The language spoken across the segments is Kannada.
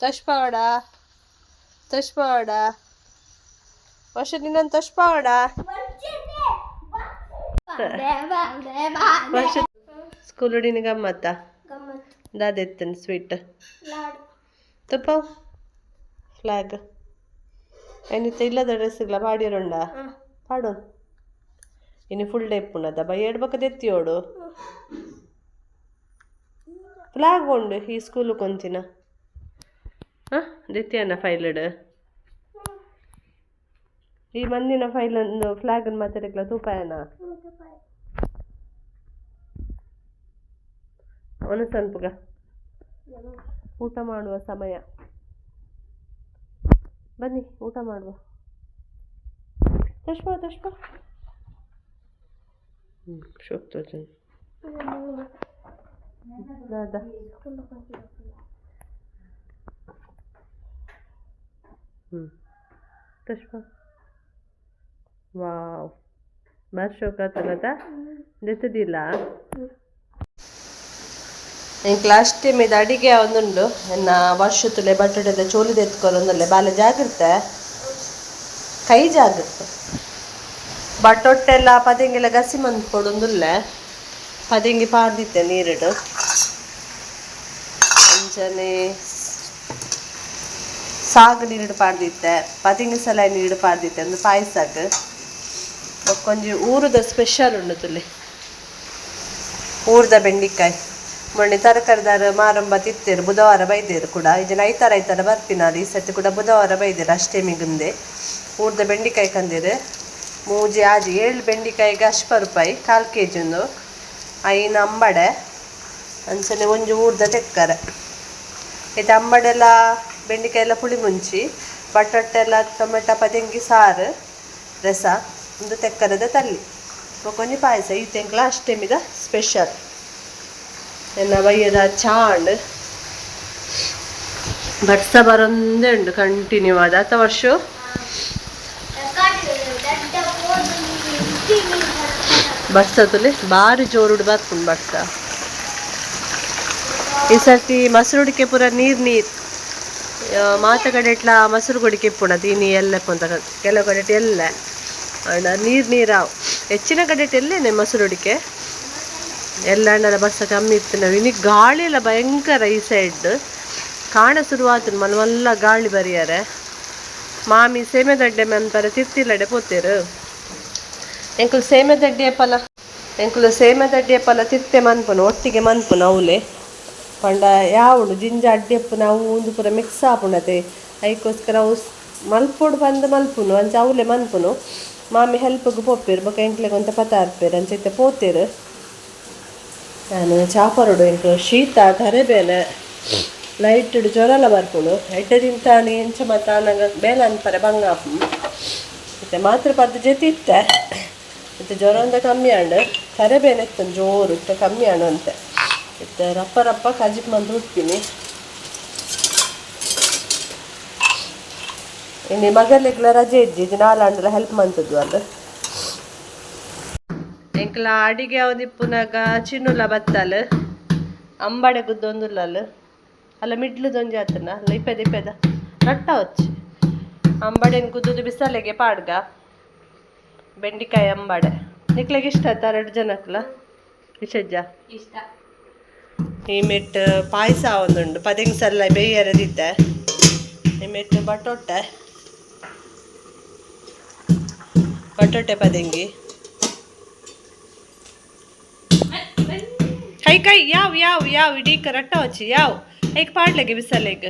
ತಶ್ಪಾವಡ ತಶ್ಪಾವಡ ವರ್ಷ ನಿನ್ನೊಂದು ತಶ್ಪಾವಡ ವರ್ಷ ಸ್ಕೂಲ್ ಹುಡಿನ ಗಮ್ಮತ್ತ? ದಾದೆತ್ತನ್ ಸ್ವೀಟ್ ತುಪ್ಪ? ಫ್ಲಾಗ್ ಏನಿತ್ತ ಇಲ್ಲದ ಡ್ರೆಸ್ಗಳ ಪಾಡಿಯರುಂಡ ಪಾಡು. ಇನ್ನು ಫುಲ್ ಡೇ ಪುಣದ ಬೈ ಎರಡು ಬಕ್ಕದ ಎತ್ತಿಯೋಡು ಫ್ಲಾಗ್ ಉಂಡು ಈ ಸ್ಕೂಲು ಕೊಂಚಿನ ಹಾಂ ದೆತ್ತಿಯನ್ನ ಫೈಲಡ್ ಈ ಮಂದಿನ ಫೈಲ್ ಒಂದು ಫ್ಲಾಗ್ ಮಾತಾಡಕ್ಲ ತೂಪಾಯನ ಅವನು ಸ್ವಲ್ಪಗ ಊಟ ಮಾಡುವ ಸಮಯ. ಬನ್ನಿ ಊಟ ಮಾಡುವ. ತಷ್ಪ ತಶ್ಪ ಹ್ಞೂ ದಾದಾ ತಶ್ಪ ವಾವ್. ಬಾರಿ ತನದ ದೆತ್ತದಿಲ್ಲ ಇಂಕ್ ಲಾಸ್ಟ್ ಟೈಮ್ ಇದು ಅಡಿಗೆ ಒಂದುಂಡು ಎನ್ನ ವರ್ಷತ್ತಲೆ ಬಟ್ಟೆಡೆಲ್ಲ ಚೋಲಿದ ಎತ್ಕೊರೊಂದಲ್ಲ ಬಾಲ ಜಾಗ್ರತೆ. ಕೈ ಜಾಗ್ರತೆ. ಬಟ್ಟೊಟ್ಟೆಲ್ಲ ಪದಿಂಗೆಲ್ಲ ಗಸಿ ಮಂದು ಕೊಡೊಂದುಲ್ಲೆ. ಪದಿಂಗಿ ಪಾರ್ದಿತ್ತೆ ನೀರಿಡು. ಅಂಚನೆ ಸಾಗು ನೀರು ಪಾಡ್ದಿತ್ತೆ ಪತಿಂಗ ಸಲ ನೀರಿಡು ಪಾಡ್ದಿತ್ತೆ ಒಂದು ಪಾಯಸಕ್ಕೆ ಕೊಂಚ ಊರದ ಸ್ಪೆಷಲ್ ಉಂಡು ತುಲೆ ಊರ್ದ ಬೆಂಡಿಕಾಯಿ. ಮೊನ್ನೆ ತರಕಾರಿದಾರ ಮಾರಂಭ ತಿತ್ತೇರು ಬುಧವಾರ ಬೈದೇರು ಕೂಡ. ಇದನ್ನ ಐತಾರ ಐತಾರ ಬರ್ಪಿನಾರು ಈ ಸತಿ ಕೂಡ ಬುಧವಾರ ಬೈದೇರು ಅಷ್ಟೇ ಮಿಗುಂದೆ. ಊರ್ದ ಬೆಂಡಿಕಾಯಿ ಕಂದಿರು. ಮೂಜಿ ಆಜಿ ಏಳು ಬೆಂಡಿಕಾಯಿಗೆ ಅಶ್ಪ ರೂಪಾಯಿ, ಕಾಲು ಕೆ ಜಿಂದು ಐನ ಅಂಬಡೆ. ಅಂಚನೆ ಒಂಜಿ ಊರ್ದ ತೆಕ್ಕರೆ. ಇದು ಅಂಬಡೆಲ್ಲ ಬೆಂಡಿಕಾಯಿ ಎಲ್ಲ ಪುಳಿ ಮುಂಚಿ ಬಟಾಟೆಲ್ಲ ಟೊಮೆಟೊ ಪದಂಗಿ ಸಾರು, ರಸ, ಒಂದು ತೆಕ್ಕರದ ತಲ್ಲಿ ಬೊಕೊಂಜಿ ಪಾಯಸ, ಈ ತೆಂಕ್ಲ ಅಷ್ಟೇ ಮಿದ ಸ್ಪೆಷಲ್ ಎನ್ನ ಬಯ್ಯದ ಚಾಂಡ್. ಬಟ್ಸ ಬರೊಂದೇ ಉಂಡು ಕಂಟಿನ್ಯೂ ಆದ. ವರ್ಷ? ಬರ್ಸ ಬಾರಿ ಭಾರಿ ಜೋರುಡು ಬರ್ಪುಂಡು ಬರ್ಸ ಈ ಸರ್ತಿ ಮಸರುಡಿಕೆ ಪೂರ ನೀರ್ ನೀರ್. ಮಾತ ಕಡೆ ಇಟ್ಲ ಮಸರು ಕೊಡಿಕೆ ಪುಣ ದೀನಿ ಎಲ್ಲ ಪೊಂತ ಕೆಲವು ಕಡೆ ಎಲ್ಲ ಅಣ್ಣ, ನೀರ್ ನೀರಾವ್. ಹೆಚ್ಚಿನ ಕಡೆ ಎಲ್ಲೇನೆ ಮಸರುಡಿಕೆ ಎಲ್ಲ ಅಣ್ಣನ ಬಸ್ಸ ಕಮ್ಮಿ ಇತ್ತು. ನಾವು ಇನ್ನು ಗಾಳಿ ಎಲ್ಲ ಭಯಂಕರ ಈ ಸೈಡ್ ಕಾಣ ಶುರುವಾತು ಮಲ್ಲ ಗಾಳಿ ಬರಿಯಾರೆ. ಮಾಮಿ ಸೇಮೆ ದಡ್ಡೆ ಮಂತಾರೆ ತಿರ್ತಿಲ್ಲಡೆ ಪೋತೇರು. ಎಂಕುಲು ಸೇಮೆ ದಡ್ಡೆ ಪಲ, ಎಂಕುಲು ಸೇಮೆ ದಡ್ಡೆ ಪಲ ತಿರ್ತೆ ಮನ್ಪುನು ಒಟ್ಟಿಗೆ ಮನ್ಪುನು ಅವಲೆ. ಪಂಡ ಯಾವಳು ಜಿಂಜ ಅಡ್ಡೆಪ್ಪು ನಾವು ಒಂದು ಪೂರ ಮಿಕ್ಸ್ ಆಪುಣತೆ ಅದಕ್ಕೋಸ್ಕರ ಅವು ಮಲ್ಪುಡು ಬಂದು ಮಲ್ಪುನು, ಅಂಚ ಅವಲೆ ಮನ್ಪುನು ಮಾಮಿ ಹೆಲ್ಪ್ಗೆ ಪೋಪೇರು ಬೊಕ ಎಂಕ್ಲೆಗೆ ಒಂತ ಪತಾರ್ಪೇರು ಅಂಚೈತೆ ಪೋತೇರು ನಾನು ಚಾಪರೋಡು ಎಂಕು ಶೀತ, ಕರೆಬೇನೆ. ಲೈಟ್ ಜ್ವರ ಬರ್ಪುಡು ಎಡ್ಡೆ ತಿಂತಾನೆ, ಎಂಚ ಮತ್ತ ನಂಗೆ ಬೇಲ ಅನ್ಪರೆ ಬಂಗ ಮತ್ತೆ ಮಾತ್ರ ಪದ್ದು ಜೊತೆ ಇತ್ತೆ. ಮತ್ತೆ ಜ್ವರ ಅಂತ ಕಮ್ಮಿ ಆಂಡು. ಕರೆಬೇನೆ ಇತ್ತು ಜೋರು ಇತ್ತ, ಕಮ್ಮಿ ಆಂಡು ಅಂತೆ ಮತ್ತು ರಪ್ಪ ರಪ್ಪ ಕಾಜಿಗೆ ಮಂದು ಹುಡ್ತೀನಿ. ಇನ್ನು ಮಗಲಿಗ್ಲ ರಜೆ ಇಜ್ಜಿ ನಾಲ್ ಅಂದ್ರೆ ಹೆಲ್ಪ್ ಮಂತದ್ದು ಅಲ್ಲ ಎಂಕಲ ಅಡಿಗೆ ಅವದಿಪ್ಪುನಾಗ ಚಿನ್ನುಲ ಬತ್ತಲ್. ಅಂಬಡೆ ಗುದ್ದೊಂದುಲ್ಲಲ್ ಅಲ್ಲ ಮಿಡ್ಲದೊಂದು ಆತನ ಅಲ್ಲ, ಇಪ್ಪದ ಇಪ್ಪದ? ರಟ್ಟ ಹೊಚ್ಚಿ. ಅಂಬಾಡೆನ್ ಗುದ್ದುದು ಬಿಸಲೆಗೆ ಪಾಡ್ಗ. ಬೆಂಡಿಕಾಯಿ ಅಂಬಾಡೆ. ನಿಕ್ಲಗೆ ಇಷ್ಟ ಆಯ್ತಾ? ಎರಡು ಜನಕ್ಕಲ್ಲ ವಿಷಜ್ಜ ಇಷ್ಟ. ಈ ಮೆಟ್ಟು ಪಾಯಸ ಒಂದುಂಡು ಪದಿಂಗ್ಸಲ್ಲ ಬೇಯರದಿದ್ದೆ. ಈ ಮೆಟ್ಟು ಬಟೋಟೆ ಬಟೋಟೆ ಪದಿಂಗಿ. ಕೈ ಕೈ, ಯಾವ ಯಾವ ಯಾವ, ಇಡೀ ರಟ್ಟ ಹಚ್ಚಿ, ಯಾವ? ಐಕ್ ಪಾಡ್ಲೆಗೆ ಬಿಸಲೆಗ್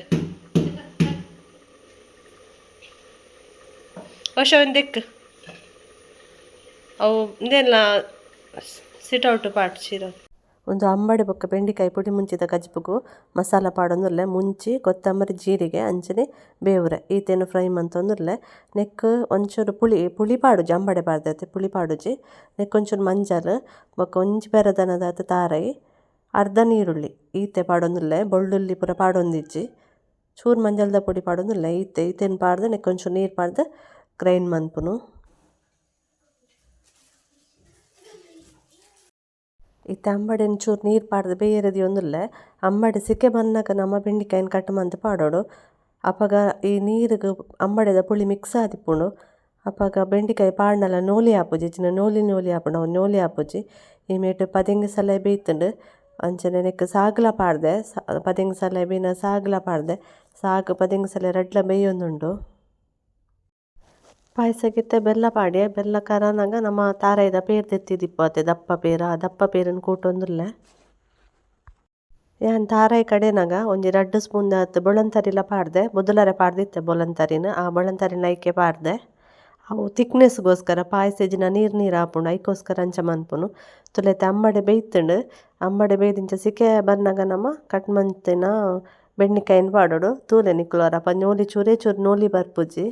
ವರ್ಷ ಒಂದೆಕ್ ಅವು ಇಂದೆಲ್ಲ ಸಿಟ್ ಔಟ್ ಪಾಟ್ ಚೀರ ಒಂದು ಅಂಬಡೆ ಬೊಕ್ಕ ಬೆಂಡಿಕಾಯಿ ಪುಡಿ ಮುಂಚಿದ ಗಜ್ಬುಗು, ಮಸಾಲ ಪಾಡೊಂದುಲ್ಲೆ ಮುಂಚಿ ಕೊತ್ತಂಬರಿ ಜೀರಿಗೆ ಅಂಚನೆ ಬೇವ್ರೆ, ಈತೇನು ಫ್ರೈ ಮಂತೊಂದುಲ್ಲೆ ನೆಕ್ ಒಂಚೂರು ಪುಳಿ ಪುಳಿ ಪಾಡುಜಿ, ಅಂಬಡೆ ಪಾಡ್ದೈತೆ ಪುಳಿ ಪಾಡುಜಿ ನೆಕ್ ಒಂಚೂರು ಮಂಜಲ್ ಬೊಕ್ಕ ಒಂಜಿ ಬೆರದನದ ತಾರೈ, ಅರ್ಧ ನೀರುಳ್ಳಿ, ಈತೆ ಪಾಡೊಂದುಲ್ಲೆ ಬೆಳ್ಳುಳ್ಳಿ ಪೂರ ಪಾಡೊಂದಿಜ್ಜಿ, ಚೂರು ಮಂಜಲ್ದ ಪುಡಿ ಪಾಡೊಂದುಲ್ಲೆ ಈತೆ, ಈತೇನು ಪಾಡ್ದು ನೆಕ್ ಒಂಚೂರು ನೀರು ಪಾಡ್ದು, ಗ್ರೈಂಡ್ ಮನ್ಪುನು ಇತ್ತೆ ಅಂಬಡೆ ಒಂಚೂರು ನೀರು ಪಾಡ್ದು ಬೇಯರದಿ ಒಂದುಲ್ಲೆ, ಅಂಬಡೆ ಸಿಕ್ಕೆ ಬಂದಾಗ ನಮ್ಮ ಬೆಂಡಿಕಾಯಿನ ಕಟ್ ಮಂತ್ ಪಾಡೋಡು. ಅಪಗ ಈ ನೀರಿಗೆ ಅಂಬಡೆದ ಪುಳಿ ಮಿಕ್ಸ್ ಆದಿಪ್ಪುಂಡು ಅಪಗ ಬೆಂಡಿಕಾಯಿ ಪಾಡ್ನಲ ನೋಲಿ ಆಪುಜಿ ಚಿನ್ನ ನೋಲಿ ನೋಲಿ ಆಪುಂಡು ಅವು ನೋಲಿ ಆಪುಜಿ ಈ ಮೇಟ್ ಪದೆಂಗ ಸಲ ಬೇಯ್ತುಂಡು. ಅಂಚನೆ ನೆಕ್ ಸಾಗ್ಲ ಪಾಡ್ದೆ ಪದೆಂಗ್ ಸಲ ಬೀನ ಸಾಗ್ಲ ಪಾಡ್ದೆ. ಸಾಗ್ ಪದೆಂಗ್ ಸಲ ರಡ್ಲ ಬೇಯೊಂದುಂಡು. ಪಾಯಸಕ್ಕಿತ್ತೆ ಬೆಲ್ಲ ಪಾಡಿ ಬೆಲ್ಲ ಕರನಾಗ ನಮ್ಮ ಪೇರ್ ತೆತ್ತಿದಿಪ್ಪತ್ತೆ ದಪ್ಪ ಪೇರ ದಪ್ಪ ಪೇರನ್ ಕೂಟೊಂದುಲ್ಲೆ ಯಾನ್ ತಾರಾಯಿ ಕಡೆನಾಗ ಒಂಜಿ ರಡ್ಡ್ ಸ್ಪೂನ್ ಬೊಳಂತರಿಲ ಪಾಡ್ದೆ, ಮೊದಲರೆ ಪಾಡ್ದಿತ್ತೆ ಬೊಳಂತರಿನ ಆ ಬೊಳಂತರಿನ ಐಕೆ ಪಾಡ್ದೆ. ಅವು ತಿಕ್ನೆಸ್ಗೋಸ್ಕರ ಪಾಯಸ ನೀರು ನೀರು ಆಪುಂಡು ಐಕೋಸ್ಕರ ಅಂಚ ಮನ್ಪುನು ತುಲೆತೆ ಅಂಬಡೆ ಬೇಯ್ತುಂಡು, ಅಂಬಡೆ ಬೇಯ್ದಿಂಚ ಸಿಕೆ ಬಂದಾಗ ನಮ್ಮ ಕಟ್ ಮಂತಿನ ಬೆಣ್ಣೆಕಾಯಿನ ಪಾಡೋಡು ತೂಲೆ ನಿಕ್ಲೋರ ಅಪ ನೋಲಿ ಚೂರೇ ಚೂರು ನೋಲಿ ಬರ್ಪುಜಿ.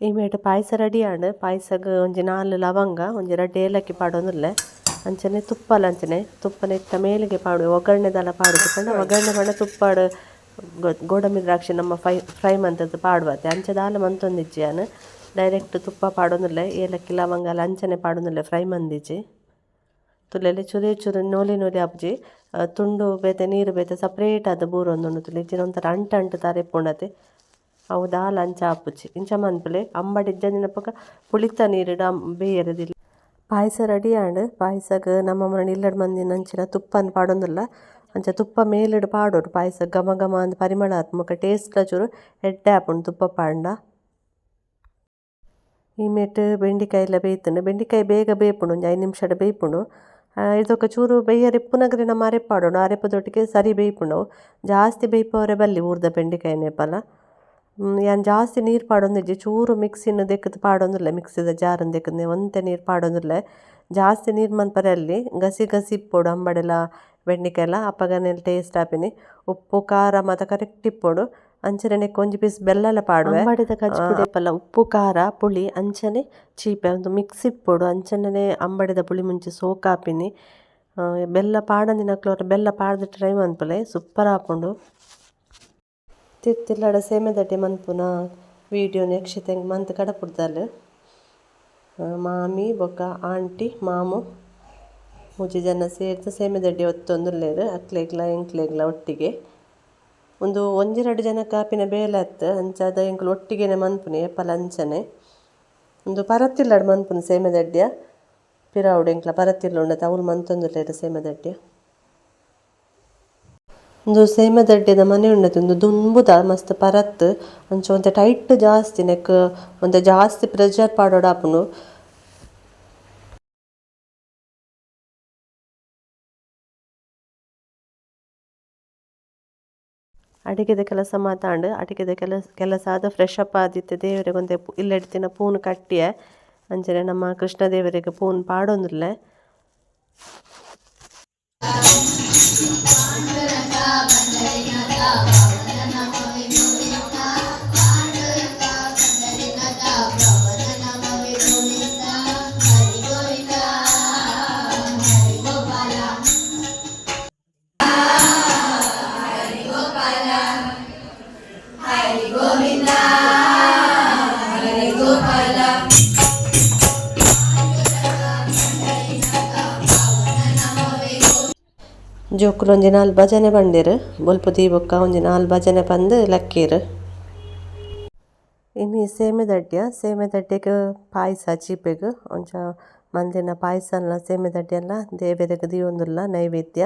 ಈ ಮೇಟ್ ಪಾಯಸ ರೆಡಿ ಆಂಡ್ ಪಾಯಸಗ್ ಒಂಜಿ ನಾಲ್ ಲವಂಗ ಒಂಜಿ ರಡ್ಡ್ ಏಲಕ್ಕಿ ಪಾಡೊಂದುಲ್ಲೆ ಅಂಚನೆ ತುಪ್ಪಲ ಅಂಚನೆ ತುಪ್ಪನ ಇಟ್ಟ ಮೇಲೆಗೆ ಪಾಡು ಒಗ್ಗರಣೆದಲ ಪಾಡುದು ಪಂಡ ಒಗ್ಗರಣೆ ಪಂಡ ತುಪ್ಪಡ್ ಗೋಡಂಬಿ ದ್ರಾಕ್ಷಿ ನಮ್ಮ ಫ್ರೈ ಫ್ರೈ ಮಂತದ್ದು ಪಾಡುವತ್ತೆ ಅಂಚೆ ದಾಲ ಮಂತೊಂದಿಜ್ಜಿ ಡೈರೆಕ್ಟ್ ತುಪ್ಪ ಪಾಡೊಂದುಲ್ಲೆ ಏಲಕ್ಕಿ ಲವಂಗ ಅಲ್ಲ ಅಂಚನೆ ಪಾಡೊಂದುಲ್ಲೆ ಫ್ರೈ ಮಂದಿಜ್ಜಿ ತುಲೆಲೆ ಚುರಿ ಚುರಿ ನೋಲಿ ನೋಲಿ ಆಪುಜಿ ತುಂಡು ಬೇತೆ ನೀರು ಬೇತೆ ಸಪ್ರೇಟ್ ಆದ ಬೂರೊಂದುಂಡು ತುಲೆ ಒಂಥರ ಅಂಟ ಅಂಟು ತಾರೆ ಇಪ್ಪುಂಡತೆ ಅವು ಲಂಚ ಆಪುಜಿ ಇಂಚ ಮನ್ಪುಲೆ. ಅಂಬಡಿ ಇಜ್ಜಂದಿನ ಪಕ್ಕ ಪುಳಿತ ನೀರುಡು ಬೇಯರದಿಲ್ಲ ಪಾಯಸ ರೆಡಿ ಆಂಡ್ ಪಾಯಸಗ್ ನಮ್ಮ ಮನೆ ಇಲ್ಲಡ್ ಮಂದಿ ನಂಚಿನ ತುಪ್ಪನ್ ಪಾಡೊಂದುಲ್ಲ. ಅಂಚ ತುಪ್ಪ ಮೇಲಿಡ್ ಪಾಡೋರು. ಪಾಯಸ ಘಮ ಘಮ ಅಂದ್ ಪರಿಮಳ ಟೇಸ್ಟ್ ಚೂರು ಎಡ್ಡೆ ಆಪುಂಡು ತುಪ್ಪ ಪಾಂಡ. ಈ ಮೇಟ್ ಬೆಂಡಿಕಾಯಿ ಎಲ್ಲ ಬೇಯ್ತುಂಡು. ಬೆಂಡಿಕಾಯಿ ಬೇಗ ಬೇಯ್ಪುಂಡು ಒಂಜಿ ಐದು ನಿಮಿಷಡ್ ಬೇಯ್ಪುಂಡು ಇದೊಕ ಚೂರು ಬೇಯ ರೆಪ್ಪುನಗ್ರೆ ನಮ್ಮ ಅರೆಪ್ಪಾಡೋಣ ಅರೆಪ್ಪದೊಟ್ಟಿಗೆ ಸರಿ ಬೇಯ್ಪುಂಡು ಜಾಸ್ತಿ ಬೇಯ್ಪವರೆ ಬಲ್ಲಿ ಊರ್ದ ಬೆಂಡಿಕಾಯಿನೆಪಲ ಯಾನ್ ಜಾಸ್ತಿ ನೀರು ಪಾಡೊಂದಿಜ್ಜಿ ಚೂರು ಮಿಕ್ಸಿನ್ ದೆಕ್ಕುದು ಪಾಡೊಂದುಲ್ಲ ಮಿಕ್ಸಿದ ಜಾರನ್ ದೆಕ್ಕುದು ಒಂತೆ ನೀರು ಪಾಡೊಂದುಲ್ಲೆ ಜಾಸ್ತಿ ನೀರು ಮನ್ಪರೆ ಅಲ್ಲಿ ಗಸಿ ಗಸಿ ಇಪ್ಪೊಡು ಅಂಬಡೆಲ ಬೆಂಡಿಕಾಯಿಲ ಅಪಗನೆಲ್ ಟೇಸ್ಟ್ ಆಪಿನಿ ಉಪ್ಪು ಖಾರ ಮಾತ ಕರೆಕ್ಟ್ ಇಪ್ಪೊಡು. ಅಂಚನೆ ನೆಕ್ ಒಂಜಿ ಪೀಸ್ ಬೆಲ್ಲಲ ಪಾಡುವೆ. ಅಂಬಡೆದ ಉಪ್ಪು ಖಾರ ಪುಳಿ ಅಂಚನೆ ಚೀಪೆ ಒಂದು ಮಿಕ್ಸ್ ಇಪ್ಪೊಡು. ಅಂಚನೆ ಅಂಬಡೆದ ಪುಳಿ ಮುಂಚೆ ಸೋಕಾಪಿನಿ ಬೆಲ್ಲ ಪಾಡಂದಿನಕ್ಲೋರ ಬೆಲ್ಲ ಪಾಡ್ದ್ ಟ್ರೈ ಮನ್ಪುಲೆ. ಸೂಪರ್ ಆಪುಂಡು ತಿರ್ತಿಲ್ಲಡ ಸೇಮೆದಡ್ಡೆ ಮನ್ಪುನ ವೀಡಿಯೋ ನೆಕ್ಷಿತೆಂಗ್ ಮಂತ್ ಕಡಪುಡ್ದಲ್ ಮಾಮಿ, ಬೊಕ್ಕ, ಆಂಟಿ, ಮಾಮು ಮೂಜಿ ಜನ ಸೇರ್ದು ಸೇಮೆದಡ್ಡೆ ಒತ್ತೊಂದುಲ್ಲೆರ್ ಅಕ್ಲೆಗ್ಲ, ಎಂಕ್ಲೆಗ್ಲ ಒಟ್ಟಿಗೆ. ಒಂದು ಒಂಜೆರಡು ಜನ ಕಾಪಿನ ಬೇಲೆ ಅತ್ತ ಅಂಚಾದ ಎಂಕುಲು ಒಟ್ಟಿಗೆನೆ ಮನ್ಪುನೆ ಏಪಲ ಅಂಚನೆ ಒಂದು ಪರತ್ತಿಲ್ಲಡ್ ಸೇಮೆ ಸೇಮೆದಡ್ಡೆ ಪಿರಾವುಡು ಎಂಕ್ಲ ಪರತ್ತಿಲ್ಲ ಉಂಡತ, ಅವ್ಲು ಮಂತೊಂದುಲ್ಲೆರ್ ಸೇಮೆದಡ್ಡೆ ಉಂದು ಸೇಮೆದಡ್ಡೆದ ಮನೆ ಉಂಡತೆ ಉಂದು ದುಂಬುದ ಮಸ್ತ್ ಪರತ್. ಅಂಚ ಒಂತೆ ಟೈಟ್ ಜಾಸ್ತಿ ನೆಕ್, ಒಂತೆ ಜಾಸ್ತಿ ಪ್ರೆಷರ್ ಪಾಡೋಡು ಆಪುಂಡು ಅಡಿಗೆದ ಕೆಲಸ ಮಾತಾಂಡ್, ಅಡಿಗೆದ ಕೆಲಸ ಕೆಲಸ ಆದ ಫ್ರೆಶ್ ಅಪ್ ಆದಿತ್ತೆ ದೇವರಿಗೆ ಒಂತೆ ಇಲ್ಲೆಡ್ತಿನ ಪೂನ್ ಕಟ್ಟಿಯೆ. ಅಂಚನೆ ನಮ್ಮ ಕೃಷ್ಣ ದೇವರಿಗೆ ಪೂನ್ ಪಾಡೊಂದುಲ್ಲೆ. भजय राम ಜೋಕುಲು ಒಂಜಿ ನಾಲ್ ಭಜನೆ ಪಂದೆರ್ ಬೊಲ್ಪು ದೀಬೊಕ್ಕ ಒಂಜಿ ನಾಲ್ ಭಜನೆ ಪಂದ್ ಲಕ್ಕೇರ್. ಇನಿ ಸೇಮೆದಡ್ಯ ಸೇಮೆದಡ್ಡೆಗ್ ಪಾಯಸ ಚೀಪೆಗ್, ಒಂಚ ಮಂದಿನ ಪಾಯಸಲ ಸೇಮೆದಡ್ಡೆಲ ದೇವೆರೆಗ್ ದೀವೊಂದುಲ್ಲ ನೈವೇದ್ಯ.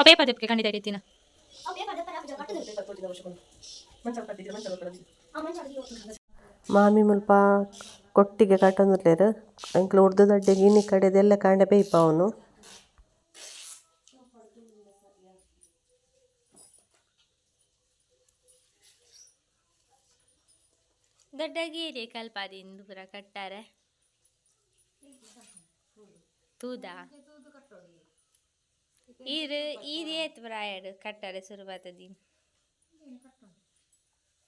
ಅಪೇ ಪದಕ್ಕೆ ಖಂಡಿತ ಇಡ್ತೀನ ಮಾಮಿ ಮುಲ್ಪ ಕೊಟ್ಟಿಗೆ ಕಟ್ಟೊಂದುಲ್ಲೆರ್ ಎಂಕ್ಲು ಉರ್ದು ದಡ್ಡೆಗ್ ಇನಿ ಕಡೆದೆಲ್ಲ ಕಾಂಡೆ ಬೇಯಪ್ಪ ಅವನು. ದೊಡ್ಡಗೀರಿ ಕಲ್ಪಾದಿಂದ ಪೂರ ಕಟ್ಟಾರೆ. ತೂದ? ಈರ್ ಈರ್ ಏತ್ ಪ್ರಾಯಡ್ ಕಟ್ಟಾರೆ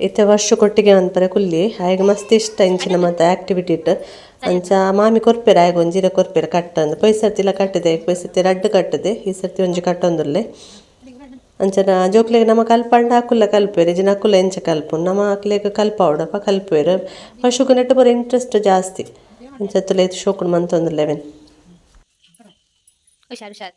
ಇತ್ತೆ ವರ್ಷ ಕೊಟ್ಟಿಗೆ ಅನ್ಪರೆ ಕುಲ್ಲಿ. ಆಯ್ಗ ಮಸ್ತ್ ಇಷ್ಟ ಇಂಚಿನ ಮತ್ತೆ ಆಕ್ಟಿವಿಟಿ ಇಟ್ಟು. ಅಂಚ ಮಾಮಿ ಕೊರ್ಪೆರ ಆಯ್ಗ ಒಂಜಿರ ಕೊರ್ಪೆರ ಕಟ್ಟ ಸರ್ತಿಲ ಕಟ್ಟದೆ. ಪೈ ಸರ್ತಿ ರಡ್ಡು ಕಟ್ಟದೆ. ಈ ಸರ್ತಿ ಒಂಜಿ ಕಟ್ಟೊಂದುಲ್ಲೆ ಅಂಚನ ಜೋಕ್ಲೆಗ್ ನಮ್ಮ ಕಲ್ಪಂಡ ಅಕುಲ್ಲ ಕಲ್ಪೇರು. ಇಜಿನ ಅಕುಲ್ಲ ಎಂಚ ಕಲ್ಪು ನಮ ಅಕ್ಲೆಗ್ ಕಲ್ಪಾವಡಪ್ಪ ಕಲ್ಪೇರು. ವರ್ಷಕ್ಕೆ ನೆಟ್ಟು ಬರೋ ಇಂಟ್ರೆಸ್ಟ್ ಜಾಸ್ತಿ. ಅಂಚತ್ತಲೆ ಶೋಕುಡು ಮಂತೊಂದುಲ್ಲೆ ಅವೆನ್. ಹುಷಾರು ಹುಷಾರು.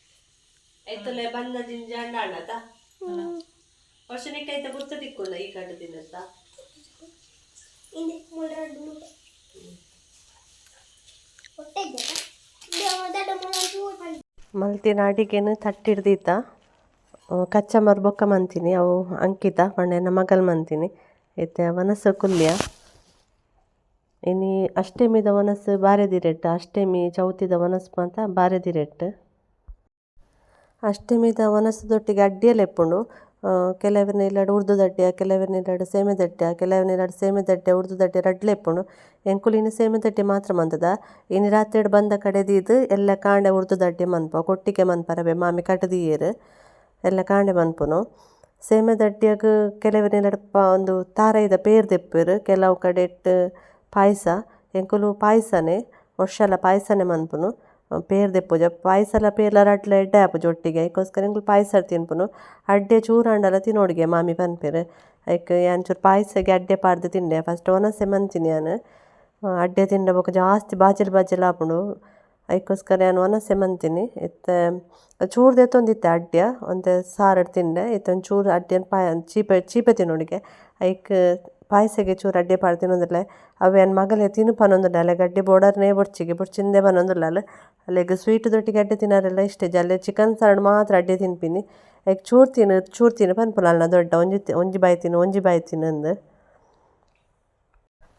ಐತಲೆ ಬಂದ ಜಿಂಜ ಅಣ್ಣತ ವರ್ಷನಿಕ್ಕೆ ಐತ ಗುರ್ತ ತಿಕ್ಕೊಂಡ ಈ ಕಡೆ ತಿನ್ನತ್ತ ಮಲ್ತಿನ ಅಡಿಗೆನು ತಟ್ಟಿಡ್ದೀತ ಕಚ್ಚ ಬೊಕ್ಕ ಮಂತೀನಿ ಅವು ಅಂಕಿತ ಪಂಡೆನ ಮಗಲ್ ಮಂತೀನಿ. ಐತೆ ವನಸ ಕುಲ್ಯ. ಇನಿ ಅಷ್ಟಮಿದ ವನಸ್ ಬಾರೆದಿರೆಟ್ಟು ಅಷ್ಟಮಿ ಚೌತಿದ ವನಸ್ ಬಾರೆದಿ ಬಾರೆದಿರೆಟ್ ಅಷ್ಟಮಿದ ವನಸದೊಟ್ಟಿಗೆ ಅಡ್ಡಿಯಲ್ಲಿ ಎಪ್ಪುಂಡು ಕೆಲವರಿನ ಇಲ್ಲಾಡು ಉರ್ದು ದಡ್ಡೆಯ ಕೆಲವರಿನ ಇಲ್ಲಾಡು ಸೇಮೆ ದಡ್ಡೆಯ ಕೆಲವರಿನ ಇಲ್ಲಾಡು ಸೇಮೆ ದಡ್ಡೆ ಉರ್ದು ದಡ್ಡೆ ರಡ್ಲೆ ಎಪ್ಪುಂಡು ಎಂಕುಲಿನ ಸೇಮೆ ದಡ್ಡೆ ಮಾತ್ರ ಮಂತದ ಇನ್ನು ರಾತ್ರಿ ಬಂದ ಕಡೆದೀದು ಎಲ್ಲ ಕಾಂಡೆ ಉರ್ದು ದಡ್ಡೆ ಮನ್ಪ ಕೊಟ್ಟಿಗೆ ಮನ್ಪರವೆ ಮಾಮಿ ಕಟದಿಯೇರು ಎಲ್ಲ ಕಾಂಡೆ ಮನ್ಪುನು ಸೇಮೆ ದಡ್ಡೆಯಾಗ ಕೆಲವರಿನ ಪ, ಒಂದು ತಾರೈದ ಪೇರ್ ದೆಪ್ಪೇರು, ಕೆಲವು ಕಡೆಟ್ ಪಾಯಸ, ಎಂಕುಲು ಪಾಯಸನೇ, ವರ್ಷಲ ಪಾಯಸನೇ ಮನ್ಪುನು ಪೇರ್ ದೆಪ್ಪುಜ, ಪಾಯಸಲ ಪೇರ್ಲ ರಡ್ಲ ಎಡ್ಡೆ ಆಪುಜಿ ಒಟ್ಟಿಗೆ. ಐಕೋಸ್ಕರ ಎಂಕುಲು ಪಾಯಸ ತಿನ್ಪುನು. ಅಡ್ಡೆ ಚೂರಾಂಡಲ ತಿನ್ನೋಡಿಗೆ ಮಾಮಿ ಪನ್ಪೆರ್ ಐಕ್ ಯಾನ್ ಚೂರು ಪಾಯಸಗೆ ಅಡ್ಡೆ ಪಾಡ್ದು ತಿಂಡೆ ಫಸ್ಟ್ ಒನಸೆ ಮಂತಿನಿ ಯಾನ್ ಅಡ್ಡೆ ತಿಂಡ ಬೊಕ ಜಾಸ್ತಿ ಬಾಜೆಲ್ ಬಾಜಿಲ್ ಆಪುಂಡು ಐಕೋಸ್ಕರ ಯಾನ್ ಒನಸೆ ಮಂತಿನಿ. ಇತ್ತ ಚೂರು ದೆತ್ತೊಂದಿತ್ತೆ ಅಡ್ಡೆ. ಒಂತೆ ಸಾರಡ್ ತಿಂಡೆ ಇತ್ತ ಒಂಚೂರು ಚೂರು ಅಡ್ಡೆನ್ ಪಾಯ, ಚೀಪೆ ಚೀಪೆ ತಿನ್ನೋಡಿಗೆ. ಐಕ್ ಪಾಯಸಗೆ ಚೂರು ಅಡ್ಡೆ ಪಾಡ್ ತಿನ್ನೊಂದುಲ್ಲೆ ಅವು ಎನ್ನ ಮಗಲೆ ಅಲೆ ಗಡ್ಡೆ ಬೋಡರ್ನೇ ಬೊಡ್ಚಿಂದೆ ಪನೊಂದುಲ್ಲ ಅಲ್ಲ. ಅಲ್ಲಿಗೆ ಸ್ವೀಟ್ ದೊಟ್ಟಿಗೆ ಅಡ್ಡೆ ತಿನ್ನರೆಲ್ಲ ಇಷ್ಟ ಜಲ್ಲೆ ಚಿಕನ್ ಸಾರು ಮಾತ್ರ ಅಡ್ಡೆ ತಿನ್ಪಿನಿ. ಐಕ್ ಚೂರು ತಿನ್ನು ಚೂರು ತಿನ್ನು ಪನ್ಪುನ, ಅಲ್ಲ ದೊಡ್ಡ ಒಂಜಿ ಒಂಜಿ ಬಾಯಿ ತಿನ್ನು, ಒಂಜಿ ಬಾಯಿ ತಿನ್ನು ಅಂದು.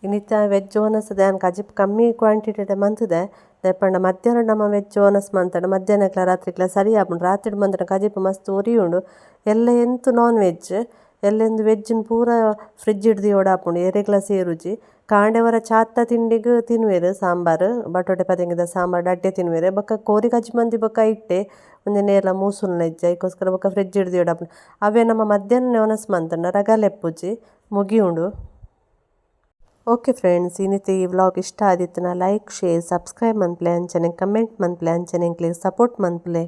ಇನ್ನಿತ್ತ ವೆಜ್ ಓನಸ್ ದ್ಯಾನ್ ಕಜಿಪ್ ಕಮ್ಮಿ ಕ್ವಾಂಟಿಟಿಡೆ ಮಂತುದೆ ದೆಪ್ಪಂಡ ಮಧ್ಯಾಹ್ನ ನಮ್ಮ ವೆಜ್ ಓನಸ್ ಮಂತಡ ಮಧ್ಯಾಹ್ನಕ್ಲ ರಾತ್ರಿಕ್ಲ ಸರಿ ಆಪುಂಡು ರಾತ್ರಿ ಮಂತಡ ಕಜಿಪ್ ಮಸ್ತ್ ಉರಿಯುಂಡು. ಎಲ್ಲ ಎಂತು ನಾನ್ ವೆಜ್ ಎಲ್ಲೆಂದು ವೆಜ್ಜಿನ ಪೂರ ಫ್ರಿಜ್ ಹಿಡ್ದು ಯೋಡಾಪುಂಡು ಎರೆಗ್ಲ ಸೇರುಜಿ ಕಾಂಡೆವರ ಚಾತ್ತ ತಿಂಡಿಗ್ ತಿನ್ವೆರ್ ಸಾಂಬಾರ್. ಬಟೋಟೆ ಪದಂಗಿದ ಸಾಂಬಾರ್ ಅಡ್ಡೆ ತಿನ್ವೆರ್ ಬೊಕ ಕೋರಿ ಗಜ್ಜಿ ಮಂದಿ ಬೊಕ ಇಟ್ಟೆ ಒಂಜಿ ನೇರ್ಲ ಮೂಸುಲ್ನ ಇಜ್ಜ ಐಕೋಸ್ಕರ ಬೊಕ ಫ್ರಿಜ್ ಹಿಡ್ದು ಓಡಾಪುಂಡು ಅವೇ ನಮ್ಮ ಮಧ್ಯಾಹ್ನ ಒನಸ್ ಮಂತಂಡ ರಗಲೆಪ್ಪುಜಿ ಮುಗಿಯುಂಡು. ಓಕೆ ಫ್ರೆಂಡ್ಸ್ ಇನ್ನಿತಿ ಈ ವ್ಲಾಗ್ ಇಷ್ಟ ಆದಿತ್ತನ ಲೈಕ್, ಶೇರ್, ಸಬ್ಸ್ಕ್ರೈಬ್ ಮನ್ಪ್ಲೆ ಅಂಚನೆ, ಕಮೆಂಟ್ ಮನ್ಪ್ಲೆ ಅಂಚನೆ ಸಪೋರ್ಟ್ ಮನ್ಪ್ಲೆ